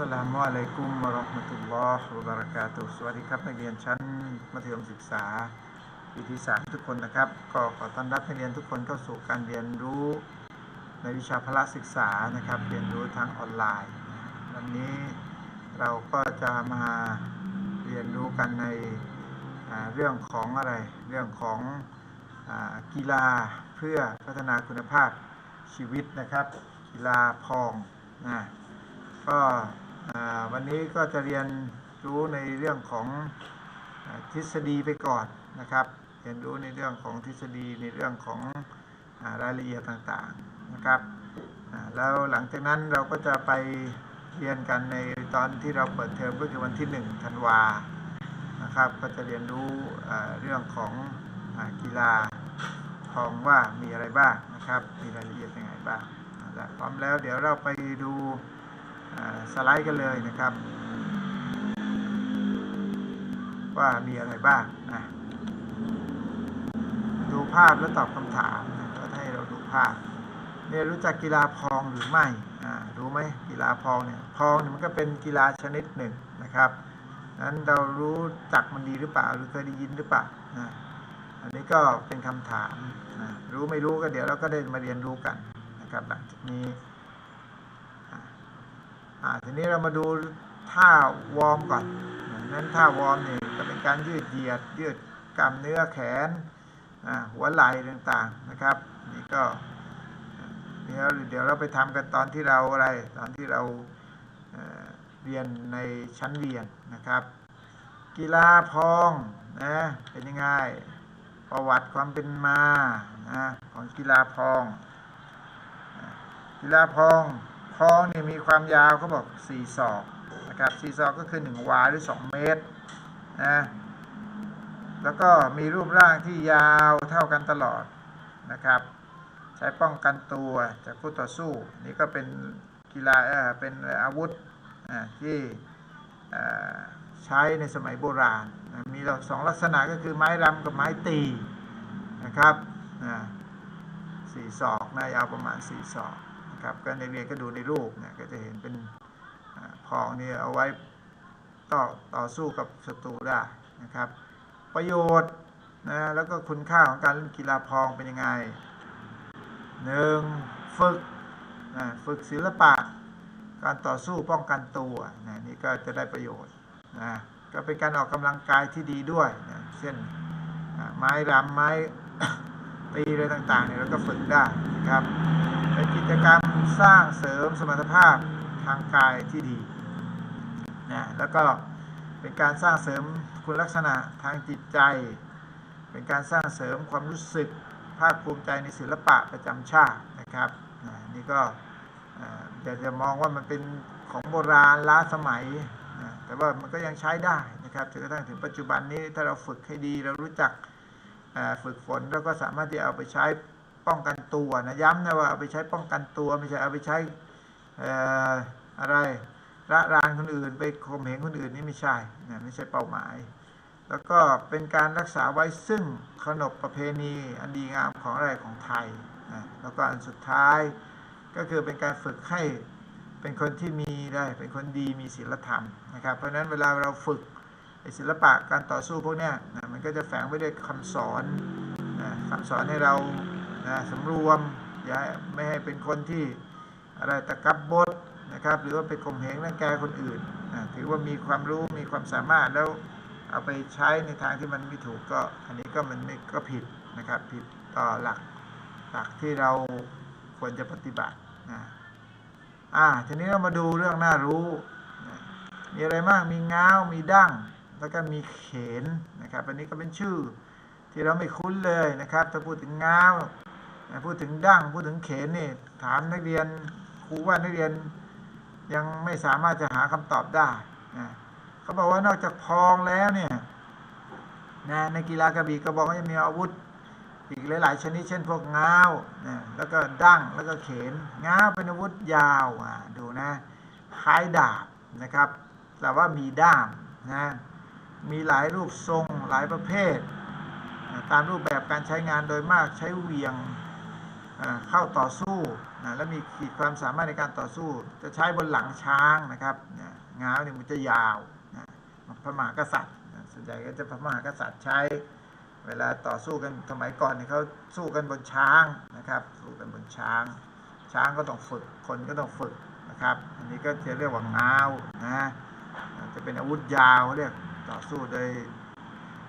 สลามุอะลัยกุมวะเราะห์มะตุลลอฮ์วะบะเราะกาตุสวัสดีครับนักเรียนชั้นมัธยมศึกษาปีที่สามทุกคนนะครับ ก็ขอต้อนรับนักเรียนทุกคนเข้าสู่การเรียนรู้ในวิชาพละศึกษานะครับ เรียนรู้ทางออนไลน์ วันนี้เราก็จะมาเรียนรู้กันในเรื่องของอะไร เรื่องของอกีฬาเพื่อพัฒนาคุณภาพชีวิตนะครับ กีฬาพองนะก็ วันนี้ก็จะเรียนรู้ในเรื่องของอทฤษฎีไปก่อนนะครับ เรียนรู้ในเรื่องของทฤษฎีในเรื่องของอรายละเอียดต่างๆนะครับแล้วหลังจากนั้นเราก็จะไปเรียนกันในตอนที่เราเปิดเทอมก็คือวันที่1ธันวานะครับก็จะเรียนรู้เรื่องของอกีฬาพองว่ามีอะไรบ้างนะครับ มีรายละเอียดยังไงบ้างพร้อมแล้วเดี๋ยวเราไปดู สไลด์กันเลยนะครับ ว่ามีอะไรบ้างนะดูภาพแล้วตอบคำถามนะก็ให้เราดูภาพเนี่ยรู้จักกีฬาพองหรือไม่อ่ารู้ไหมกีฬาพองเนี่ยพองเนี่ยมันก็เป็นกีฬาชนิดหนึ่งนะครับนั้นเรารู้จักมันดีหรือเปล่าหรือเคยได้ยินหรือเปล่านะอันนี้ก็เป็นคำถามนะรู้ไม่รู้ก็เดี๋ยวเราก็ได้มาเรียนรู้กันนะครับหลังจากนี้ อ่าทีนี้เรามาดูท่าวอร์มก่อนนั้นท่าวอร์มนี่ก็เป็นการยืดเหยียดยืดกล้ามเนื้อแขนอ่าหัวไหล่ต่างๆนะครับ นี่ก็เดี๋ยวเดี๋ยวเราไปทำกันตอนที่เราอะไรตอนที่เราเอ่อเรียนในชั้นเรียนนะครับ กีฬาพองนะเป็นยังไงประวัติความเป็นมานะของกีฬาพอง กีฬาพอง พองนี่มีความยาวเขาบอก4ศอกนะครับ4ศอกก็คือ1วาหรือ 2 เมตรนะแล้วก็มีรูปร่างที่ยาวเท่ากันตลอดนะครับ ใช้ป้องกันตัวจากคู่ต่อสู้ นี่ก็เป็นกีฬาเออเป็นอาวุธที่ใช้ในสมัยโบราณ มีสองลักษณะก็คือไม้รำกับไม้ตีนะครับสี่ศอกนะยาวประมาณสี่ศอก ครับ ก็ในเรียนก็ดูในรูปเนี่ยก็จะเห็นเป็นอพองนี่เอาไว้ต่อต่อสู้กับศัตรูได้นะครับ ประโยชน์นะแล้วก็คุณค่าของการเล่นกีฬาพองเป็นยังไงหนึ่งฝึกนะฝึกศิลปะ การต่อสู้ป้องกันตัวนะนี่ก็จะได้ประโยชน์นะก็เป็นการออกกำลังกายที่ดีด้วยนะเช่นไม้รำไม้ตีอะไรต่างๆเนี่ยเราก็ฝึกได้นะครับ จกรรมสร้างเสริมสมรรถภาพทางกายที่ดีนะแล้วก็เป็นการสร้างเสริมคุณลักษณะทางจิตใจ เป็นการสร้างเสริมความรู้สึกภาคภูมิใจในศิลปะประจำชาตินะครับนะนี่ก็อ่าจะมองว่ามันเป็นของโบราณล้าสมัยนะแต่ว่ามันก็ยังใช้ได้นะครับจนกระทั่งถึงปัจจุบันนี้ถ้าเราฝึกให้ดีเรารู้จักฝึกฝนแล้วก็สามารถที่จะเอาไปใช้ ป้องกันตัวนะย้ำนะว่าเอาไปใช้ป้องกันตัวไม่ใช่เอาไปใช้อ่ออะไรระรานคนอื่น ไปข่มเหงคนอื่นนี่ไม่ใช่นะไม่ใช่เป้าหมาย แล้วก็เป็นการรักษาไว้ซึ่งขนบประเพณีอันดีงามของอะไรของไทยนะแล้วก็อันสุดท้ายก็คือเป็นการฝึกให้เป็นคนที่มีได้เป็นคนดีมีศีลธรรมนะครับ เพราะฉะนั้นเวลาเราฝึกศิลปะการต่อสู้พวกนี้นะมันก็จะแฝงไว้ด้วยคำสอนนะคำสอนให้เรา นะสำรวมอย่าไม่ให้เป็นคนที่อะไรตะกับบดนะครับ หรือว่าไปข่มเหงรังแกคนอื่นนะถือว่ามีความรู้มีความสามารถแล้วเอาไปใช้ในทางที่มันไม่ถูกก็ อันนี้ก็มันไม่ก็ผิดนะครับผิดต่อหลักหลักที่เราควรจะปฏิบัตินะอ่าทีนี้เรามาดูเรื่องน่ารู้นะมีอะไรบ้างมีง้าวมีดั้งแล้วก็มีเขนนะครับ อันนี้ก็เป็นชื่อที่เราไม่คุ้นเลยนะครับถ้าพูดถึงง้าว พูดถึงดั้งพูดถึงเขนนี่ถามนักเรียนครูว่านักเรียนยังไม่สามารถจะหาคำตอบได้นะเขาบอกว่านอกจากพองแล้วเนี่ยนะในกีฬากระบี่กระบอกก็ยังมีอาวุธอีกหลาย ๆ ชนิดเช่นพวกง้าวนะแล้วก็ดั้งแล้วก็เขนง้าวเป็นอาวุธยาวอะดูนะคล้ายดาบนะครับ แต่ว่ามีด้ามนะมีหลายรูปทรงหลายประเภท ตามรูปแบบการใช้งานโดยมากใช้เวียง เข้าต่อสู้นะและมีขีดความสามารถในการต่อสู้ จะใช้บนหลังช้างนะครับเนี่ยง้าวเนี่ยมันจะยาวนะพระมหากษัตริย์นะส่วนใหญ่ก็จะพระมหากษัตริย์ใช้ เวลาต่อสู้กันสมัยก่อนเนี่ยเขาสู้กันบนช้างนะครับสู้กันบนช้าง ช้างก็ต้องฝึกคนก็ต้องฝึกนะครับ อันนี้ก็จะเรียกว่าง้าวนะจะเป็นอาวุธยาวเรียกต่อสู้โดย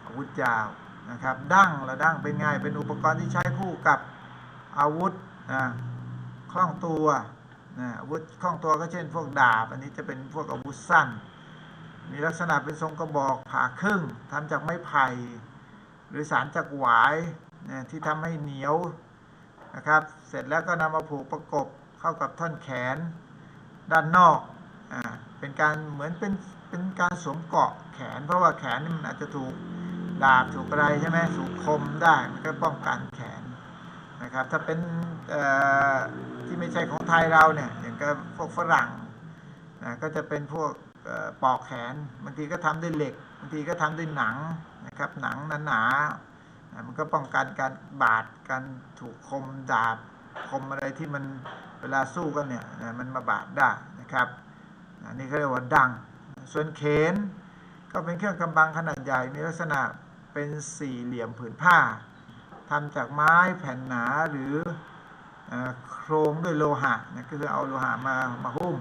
อาวุธยาวนะครับดั้งละดั้งเป็นไงเป็นอุปกรณ์ที่ใช้คู่กับ อาวุธนะคล่องตัวนะอาวุธคล่องตัวก็เช่นพวกดาบ อันนี้จะเป็นพวกอาวุธสั้น มีลักษณะเป็นทรงกระบอกผ่าครึ่งทำจากไม้ไผ่หรือสารจากหวายนี่ยที่ทำให้เหนียวนะครับเสร็จแล้วก็นำมาผูกประกบเข้ากับท่อนแขนด้านนอกอ่าเป็นการเหมือนเป็นเป็นการสวมเกาะแขน เพราะว่าแขนนี่มันอาจจะถูกดาบถูกอะไรใช่ไหมถูกคมได้มันก็ป้องกันแขน นะครับ ถ้าเป็นที่ไม่ใช่ของไทยเราเนี่ยอย่างกับพวกฝรั่งนะก็จะเป็นพวกอปอกแขนบางทีก็ทำด้วยเหล็กบางทีก็ทำด้วยหนังนะครับหนังหนาๆนะมันก็ป้องกันการบาดการถูกคมดาบคมอะไรที่มันเวลาสู้กันเนี่ยมันมาบาดได้นะครับอันนี้เขาเรียกว่าดัง ส่วนเขนก็เป็นเครื่องกำบังขนาดใหญ่มีลักษณะเป็นสี่เหลี่ยมผืนผ้า ทำจากไม้แผ่นหนาหรืออโครงด้วยโลหะนะก็คือเอาโลหะมามาหุ้ม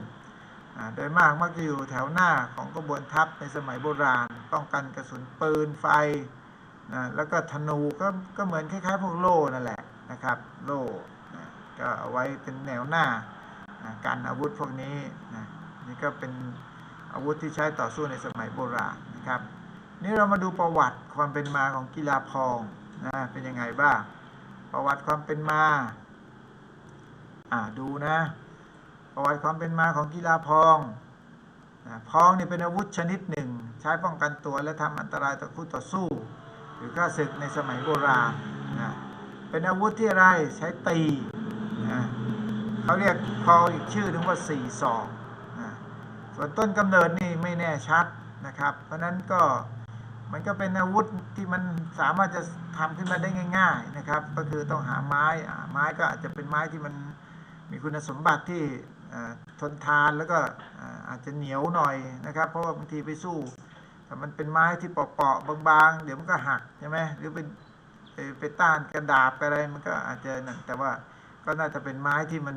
โดยมากมักจะอยู่แถวหน้าของกระบวนทัพในสมัยโบราณ ป้องกันกระสุนปืนไฟนะแล้วก็ธนูก็ก็เหมือนคล้ายๆพวกโล่นั่นแหละนะครับ โล่นะก็เอาไว้เป็นแนวหน้านะการอาวุธพวกนี้นะนี่ก็เป็นอาวุธที่ใช้ต่อสู้ในสมัยโบราณนะครับ นี่เรามาดูประวัติความเป็นมาของกีฬาพอง เป็นยังไงบ้าง ประวัติความเป็นมาอ่าดูนะ ประวัติความเป็นมาของกีฬาพองนะพองนี่เป็นอาวุธชนิดหนึ่ง ใช้ป้องกันตัวและทำอันตรายต่อคู่ต่อสู้ หรือฆ่าศึกในสมัยโบราณนะเป็นอาวุธที่อะไรใช้ตีนะเขาเรียกพองอีกชื่อหนึงว่าสี่ศอกนะส่วนต้นกำเนิดนี่ไม่แน่ชัดนะครับ เพราะฉะนั้นก็ มันก็เป็นอาวุธที่มันสามารถจะทำขึ้นมาได้ง่าย ๆนะครับ ก็คือต้องหาไม้ไม้ก็อาจจะเป็นไม้ที่มันมีคุณสมบัติที่ทนทานแล้วก็อาจจะเหนียวหน่อยนะครับ เพราะว่าบางทีไปสู้ถ้ามันเป็นไม้ที่เปราะๆบางๆ เดี๋ยวมันก็หักใช่ไหมหรือเป็นไปไปต้านกระดาษอะไรมันก็อาจจะนั่นแต่ว่าก็น่าจะเป็นไม้ที่มัน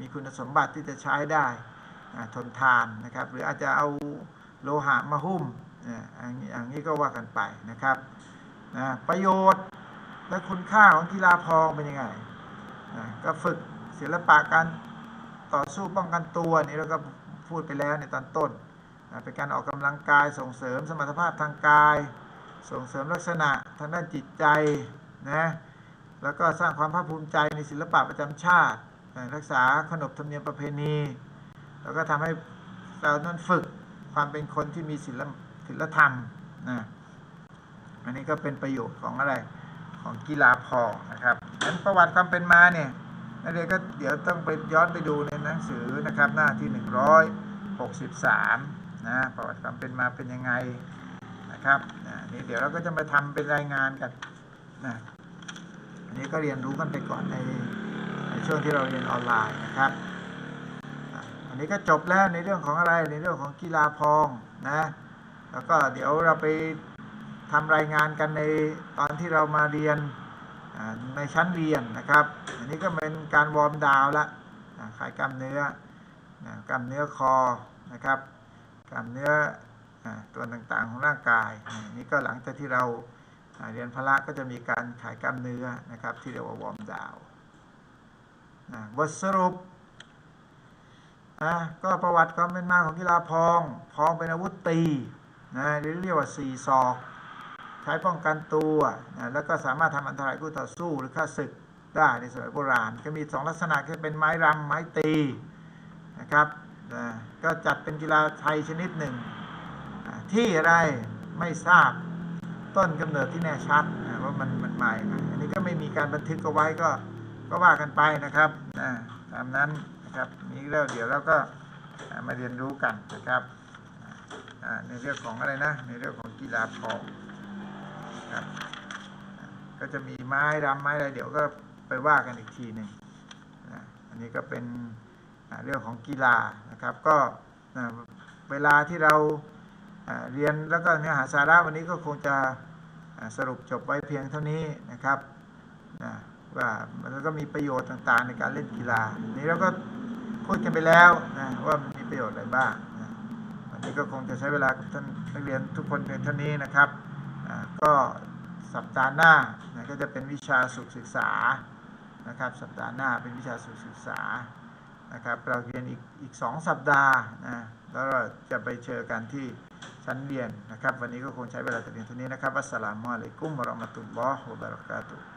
มีคุณสมบัติที่จะใช้ได้ทนทานนะครับ หรืออาจจะเอาโลหะมาหุ้ม อย่างนี้อย่างนี้ก็ว่ากันไปนะครับนะประโยชน์และคุณค่าของกีฬาพองเป็นยังไงนะก็ฝึกศิลปะการต่อสู้ป้องกันตัวนี่เราก็พูดไปแล้วในตอนต้นนะเป็นการออกกำลังกายส่งเสริมสมรรถภาพทางกาย ส่งเสริมลักษณะทางด้านจิตใจนะแล้วก็สร้างความภาคภูมิใจในศิลปะประจำชาตินะรักษาขนบธรรมเนียมประเพณี แล้วก็ทำให้เรานั้นฝึกความเป็นคนที่มีศิลป ศิลธรรมนะอันนี้ก็เป็นประโยชน์ของอะไรของกีฬาพอนะครับนั้นประวัติความเป็นมาเนี่ยนักเรียนก็เดี๋ยวต้องไปย้อนไปดูในหนังสือนะครับหน้าที่ 163นะประวัติความเป็นมาเป็นยังไงนะครับนะนี่เดี๋ยวเราก็จะมาทำเป็นรายงานกันนะอันนี้ก็เรียนรู้กันไปก่อนในในช่วงที่เราเรียนออนไลน์นะครับ อันนี้ก็จบแล้วในเรื่องของอะไรในเรื่องของกีฬาพองนะ แล้วก็เดี๋ยวเราไปทำรายงานกันในตอนที่เรามาเรียนในชั้นเรียนนะครับ อันนี้ก็เป็นการวอร์มดาวน์ละขายกล้ามเนื้อกล้ามเนื้อคอนะครับกล้ามเนื้อตัวต่างๆของร่างกายอ่านี่ก็หลังจากที่เราเรียนพละก็จะมีการขายกล้ามเนื้อนะครับ ที่เรียกว่าวอร์มดาวน์บทสรุปอะก็ประวัติความเป็นมาของกีฬาพอง พองเป็นอาวุธตี นะหรือเรียกว่าสี่ศอก ใช้ป้องกันตัวนะแล้วก็สามารถทำอันตรายคู่ต่อสู้หรือฆ่าศึกได้ในสมัยโบราณก็มีสองลักษณะคือเป็นไม้รำไม้ตีนะครับนะก็จัดเป็นกีฬาไทยชนิดหนึ่ง ที่อะไรไม่ทราบต้นกำเนิดที่แน่ชัดนะว่ามันมันมาอย่อันนี้ก็ไม่มีการบันทึกเอาไว้ก็ก็ว่ากันไปนะครับนะตามนั้นนะครับนี้แล้วเดี๋ยวเราก็มาเรียนรู้กันนะครับ ในเรื่องของอะไรนะ ในเรื่องของกีฬาพองครับก็จะมีไม้รำไม้อะไรเดี๋ยวก็ไปว่ากันอีกทีหนึ่งอันนี้ก็เป็นเรื่องของกีฬานะครับ ก็เวลาที่เราเรียนแล้วก็เนื้อหาสาระวันนี้ก็คงจะสรุปจบไว้เพียงเท่านี้นะครับว่ามันก็มีประโยชน์ต่างๆในการเล่นกีฬานนี้เราก็พูดกันไปแล้วนะว่ามันมีประโยชน์อะไรบ้าง นะวันนี้ก็คงจะใช้เวลาท่านนักเรียนทุกคนเพียงเท่านี้นะครับ ก็สัปดาห์หน้าก็จะเป็นวิชาสุขศึกษานะครับ สัปดาห์หน้าเป็นวิชาสุขศึกษานะครับ เราเรียนอีกอีกสองสัปดาห์นะแล้วเราจะไปเจอกันที่ชั้นเรียนนะครับ วันนี้ก็คงใช้เวลาแต่เพียงเท่านี้นะครับอัสสลามุอะลัยกุมวะเราะมะตุลลอฮ์วะบะเราะกาตุฮ์